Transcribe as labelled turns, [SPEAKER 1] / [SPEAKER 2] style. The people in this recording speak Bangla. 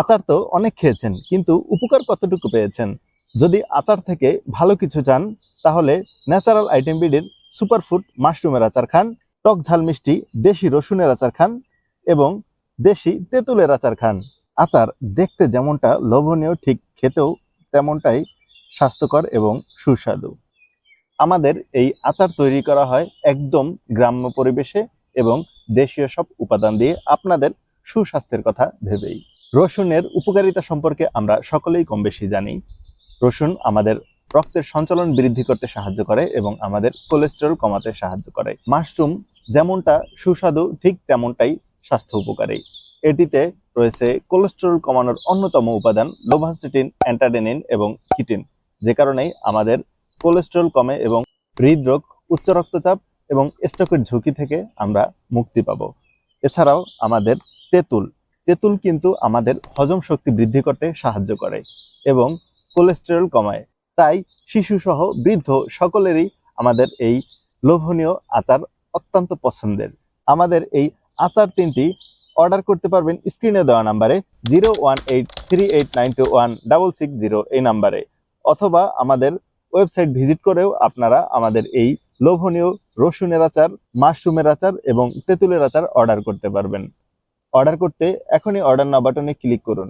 [SPEAKER 1] আচার তো অনেক খেয়েছেন, কিন্তু উপকার কতটুকু পেয়েছেন? যদি আচার থেকে ভালো কিছু চান, তাহলে ন্যাচারাল আইটেম বিডির সুপারফুড মাশরুমের আচার খান, টক ঝাল মিষ্টি দেশি রসুনের আচার খান এবং দেশি তেঁতুলের আচার খান। আচার দেখতে যেমনটা লোভনীয়, ঠিক খেতেও তেমনটাই স্বাস্থ্যকর এবং সুস্বাদু। আমাদের এই আচার তৈরি করা হয় একদম গ্রাম্য পরিবেশে এবং দেশীয় সব উপাদান দিয়ে আপনাদের সুস্বাস্থ্যের কথা ভেবেই। রসুনের উপকারিতা সম্পর্কে আমরা সকলেই কম বেশি জানি। রসুন আমাদের রক্তের সঞ্চালন বৃদ্ধি করতে সাহায্য করে এবং আমাদের কোলেস্টেরল কমাতে সাহায্য করে। মাশরুম যেমনটা সুস্বাদু, ঠিক তেমনটাই স্বাস্থ্য উপকারী। এটিতে রয়েছে কোলেস্টেরল কমানোর অন্যতম উপাদান লোভাস্টিটিন অ্যান্টাডেনিন এবং কিটিন যে কারণেই আমাদের কোলেস্টেরল কমে এবং হৃদরোগ, উচ্চ রক্তচাপ এবং স্ট্রোকের ঝুঁকি থেকে আমরা মুক্তি পাবো। এছাড়াও আমাদের তেঁতুল তেঁতুল কিন্তু আমাদের হজম শক্তি বৃদ্ধি করতে সাহায্য করে এবং কোলেস্টেরল কমায়। তাই শিশু সহ বৃদ্ধ সকলেরই আমাদের এই লোভনীয় আচার অত্যন্ত পছন্দের। আমাদের এই আচার তিনটি অর্ডার করতে পারবেন স্ক্রিনে দেওয়া নাম্বারে zero one eight three eight nine two one double six zero এই নাম্বারে। অথবা আমাদের ওয়েবসাইট ভিজিট করেও আপনারা আমাদের এই লোভনীয় রসুনের আচার, মাশরুমের আচার এবং তেঁতুলের আচার অর্ডার করতে পারবেন। অর্ডার করতে এখনই অর্ডার নাও বাটনে ক্লিক করুন।